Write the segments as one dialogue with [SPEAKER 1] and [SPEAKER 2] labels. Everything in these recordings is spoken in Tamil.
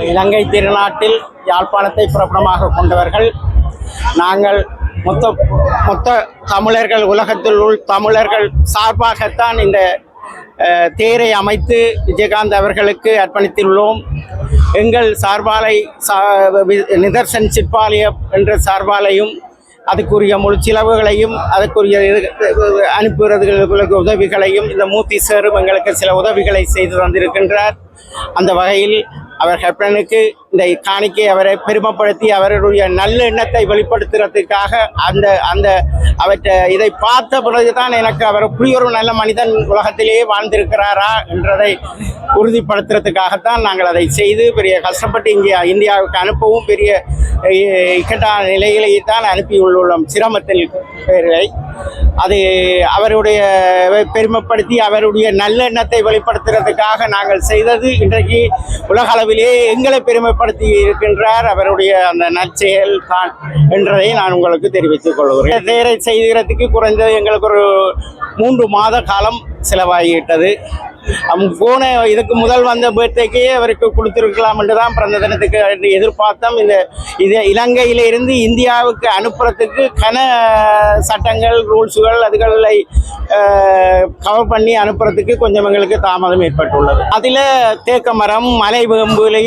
[SPEAKER 1] இலங்கை திருநாட்டில் யாழ்ப்பாணத்தை பிரபலமாக கொண்டவர்கள். நாங்கள் மொத்த மொத்த தமிழர்கள் உலகத்தில் உள் தமிழர்கள் சார்பாகத்தான் இந்த தேரை அமைத்து விஜயகாந்த் அவர்களுக்கு அர்ப்பணித்துள்ளோம். எங்கள் சார்பாலை சா வி- நிதர்சன் சிற்பாலயம் என்ற சார்பாலையும் அதுக்குரிய முழு செலவுகளையும் அதுக்குரிய இது- உதவிகளையும் இந்த மூர்த்தி சேரும் எங்களுக்கு சில உதவிகளை செய்து தந்திருக்கின்றார். அந்த வகையில் அவர் ஹெப்டனுக்கு இந்த காணிக்கை அவரை பெருமைப்படுத்தி அவருடைய நல்ல எண்ணத்தை வெளிப்படுத்துறதுக்காக அந்த அந்த அவற்றை இதை பார்த்த பிறகுதான் எனக்கு அவர் இப்படி நல்ல மனிதன் உலகத்திலேயே வாழ்ந்திருக்கிறாரா என்றதை உறுதிப்படுத்துறதுக்காகத்தான் நாங்கள் அதை செய்து பெரிய கஷ்டப்பட்டு இங்கே இந்தியாவுக்கு அனுப்பவும் பெரிய இக்கட்டான நிலையிலேயே தான் அனுப்பியுள்ளோம். சிரமத்தில் பேர்களை அது அவருடைய பெருமைப்படுத்தி அவருடைய நல்லெண்ணத்தை வெளிப்படுத்துறதுக்காக நாங்கள் செய்தது. இன்றைக்கு உலக அளவிலே எங்களை பெருமைப்படுத்தி இருக்கின்றார் அவருடைய அந்த நற்செயல் தான் என்றதை நான் உங்களுக்கு தெரிவித்துக் கொள்கிறேன். தேரை செய்கிறதுக்கு குறைந்தது எங்களுக்கு ஒரு மூன்று மாத காலம் செலவாகிவிட்டது. அவங்க ஃபோனை இதுக்கு முதல் வந்த பேர்த்டேக்கே அவருக்கு கொடுத்துருக்கலாம் என்று தான் பிறந்த தினத்துக்கு என்று எதிர்பார்த்தோம். இந்த இது இலங்கையில இருந்து இந்தியாவுக்கு அனுப்புறதுக்கு கன சட்டங்கள் ரூல்ஸுகள் அதுகளை கவர் பண்ணி அனுப்புறதுக்கு கொஞ்சம் எங்களுக்கு தாமதம் ஏற்பட்டுள்ளது. அதில் தேக்க மரம் மலை வேம்புகளை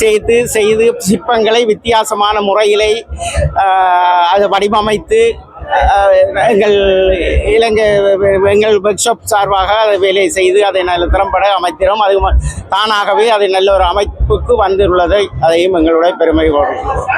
[SPEAKER 1] சேர்த்து செய்து சிற்பங்களை வித்தியாசமான முறையிலே அதை வடிவமைத்து எங்கள் இலங்கை எங்கள் ஒர்க் ஷாப் சார்பாக அதை வேலையை செய்து அதை நல்ல திறம்பட அமைத்திரோம் அது தானாகவே அது நல்ல ஒரு அமைப்புக்கு வந்துள்ளதை அதையும் எங்களுடைய பெருமை கொள்கிறோம்